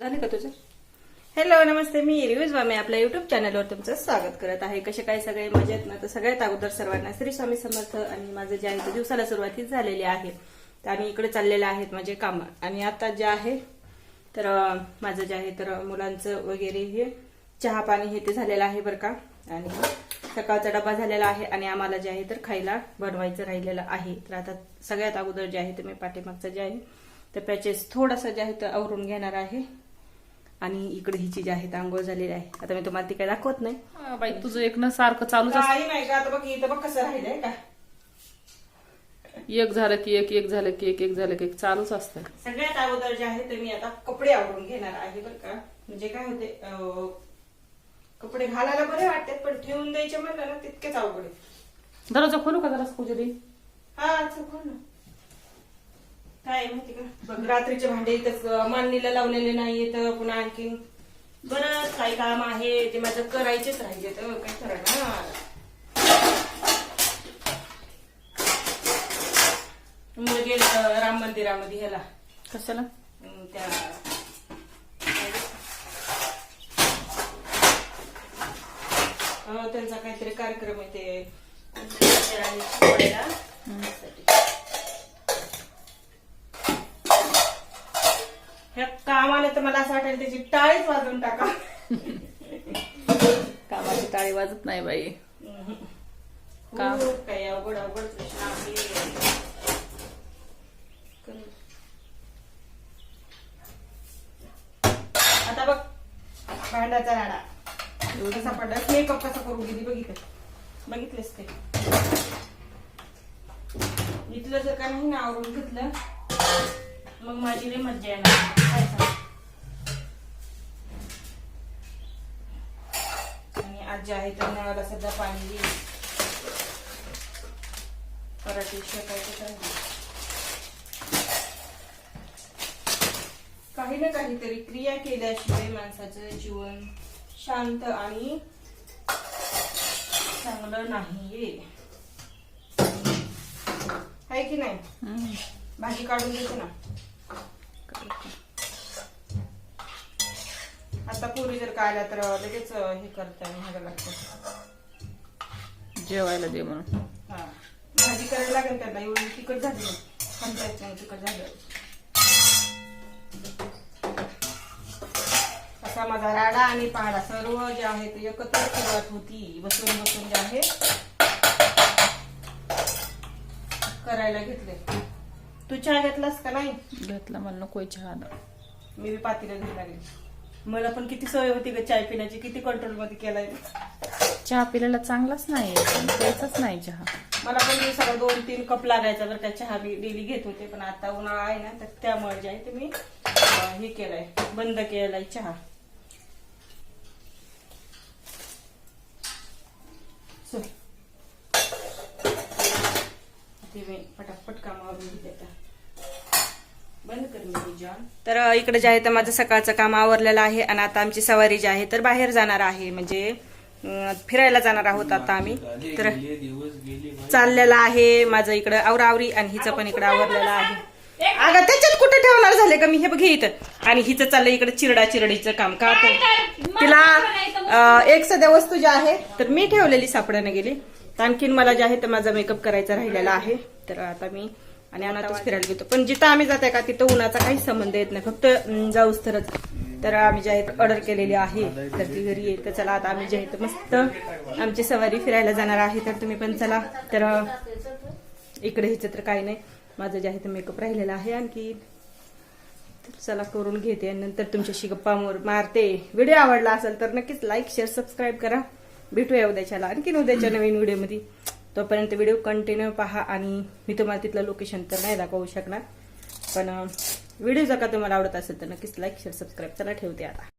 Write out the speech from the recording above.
झाले का तुझं? हॅलो नमस्ते मी रिव्यूज मी आपल्या युट्यूब चॅनलवर तुमचं स्वागत करत आहे. कसे काय सगळे मजेत ना? तर सगळ्यात अगोदर सर्वांना श्री स्वामी समर्थ आणि माझं जे आहे ते दिवसाला सुरुवातीच झालेली आहे. तर आम्ही इकडे चाललेले आहेत माझे काम. आणि आता जे आहे तर माझं जे आहे तर मुलांचं वगैरे हे चहा पाणी हे ते झालेलं आहे बरं का. आणि सकाळचा डबा झालेला आहे आणि आम्हाला जे आहे तर खायला बनवायचं राहिलेलं आहे. तर आता सगळ्यात अगोदर जे आहे ते मी पाठीमागचं जे आहे तर पॅचेस थोडासा जे आहे तर आवरून घेणार आहे. आणि इकडे हिची जी आहे आंघोळ झालेली आहे. आता मी तुम्हाला ती काय दाखवत नाही. बाई तुझं एक ना सारखं चालूच असतं. नाही का आता बघ इथं बघ कसं राहिलंय का. एक झालं की एक एक झालं की एक एक झालं की एक चालूच असतं. सगळ्यात अगोदर जे आहे ते मी आता कपडे आवरून घेणार आहे बरं का. म्हणजे काय होते कपडे घालायला बरे वाटतात पण ठेवून द्यायचे म्हणलं ना तितकेच अवघड आहे. दरवाजा खोलू का जरा पूजरी हा बोल ना. काय माहिती का? बघ रात्रीचे भांडे इथंच मांडणीला लावलेले नाहीये तर पुन्हा आणखी बरंच काही काम आहे ते माझं करायचेच राहिले तर काय ना मुलं गेलं राम मंदिरामध्ये ह्याला. कशाला? त्या त्यांचा काहीतरी कार्यक्रम आहे ते. तर मला असं वाटायला त्याची टाळीच वाजवून टाका. कामाची टाळी वाजत नाही बाई. का? खूप काही अवघड अवघड प्रश्न आहे. आता बघ भांड्याचा राडा. कसा पडला? मेकअप कसा करून गेली बघितलं बघितलेस ते. इथलं जर का नाही ना आवरून घेतलं मग माझी लई मज्जा येणार काय सांगू? आणि आज जे आहे तर नळाला सध्या पाणी येईल. पराठे शेकायचे काही ना काहीतरी क्रिया केल्याशिवाय माणसाचं जीवन शांत आणि चांगलं नाहीये. आहे की नाही. भाजी काढून देते ना. आता पुरी जर काय आल्या तर लगेच हे करता महाग लागतं. जेवायला दे म्हणून. हा. भाजी करायला लागेल त्यांना एवढी तिखट झाली नाही. खांता येत नाही तिखट झालं. असा माझा राडा आणि पहाडा सर्व जे आहे ते एकत्र सुरुवात होती. बसून बसून जे आहे करायला घेतले. तू चहा घेतलास का नाही? घेतला मला नकोय चहा. मी बी पातीला घेऊन लागले मला पण किती सवय होती ग चाय पिण्याची किती कंट्रोलमध्ये केलाय. चहा पिलेला चांगलाच नाही प्यायचाच नाही चहा. मला पण दिवसाला दोन तीन कप लागायचा बरं का चहा मी डेली घेत होते पण आता उन्हाळा आहे ना तर त्यामुळे जे आहे ते मी अं, हे केलंय बंद केलाय चहा. ते मी पटापट कामावरून घेते आता. तर इकडे जे आहे तर माझं सकाळचं काम आवरलेलं आहे आणि आता आमची सवारी जी आहे तर बाहेर जाणार आहे. म्हणजे फिरायला जाणार आहोत आता आम्ही. तर चाललेलं आहे माझं इकडं आवरावरी आणि हिचं पण इकडं आवरलेलं आहे. अगं त्याच्यात कुठं ठेवणार झाले का मी? हे बघे इथं. आणि हिचं चाललंय इकडे चिरडा चिरडीचं काम. का तिला एक सध्या वस्तू जी आहे तर मी ठेवलेली सापडायला गेली. आणखीन मला जे आहे तर माझा मेकअप करायचा राहिलेला आहे. तर आता मी आणि अनाथच फिरायला घेतो पण जिथं आम्ही जाते का तिथं उन्हाचा काही संबंध येत नाही. फक्त जाऊस तरच. तर आम्ही जे आहे ऑर्डर केलेली आहे. तर ती घरी येईल तर चला आता आम्ही जे आहेत मस्त आमची सवारी फिरायला जाणार आहे. तर तुम्ही पण चला. तर इकडे ह्याचं तर काही नाही. माझं जे आहे ते मेकअप राहिलेला आहे आणखी. तर चला करून घेते. नंतर तुमच्याशी गप्पा मोर- मारते. व्हिडिओ आवडला असेल तर नक्कीच लाईक शेअर सबस्क्राईब करा. भेटूया उद्याच्याला. आणखीन उद्याच्या नवीन व्हिडिओमध्ये. तोपर्यंत व्हिडिओ कंटिन्यू पहा आणि मी तुम्हाला तिथलं लोकेशन तर नाही दाखवू शकणार. पण व्हिडिओ जर का तुम्हाला आवडत असेल तर नक्कीच लाईक शेअर सबस्क्राईब चला ठेवते आता.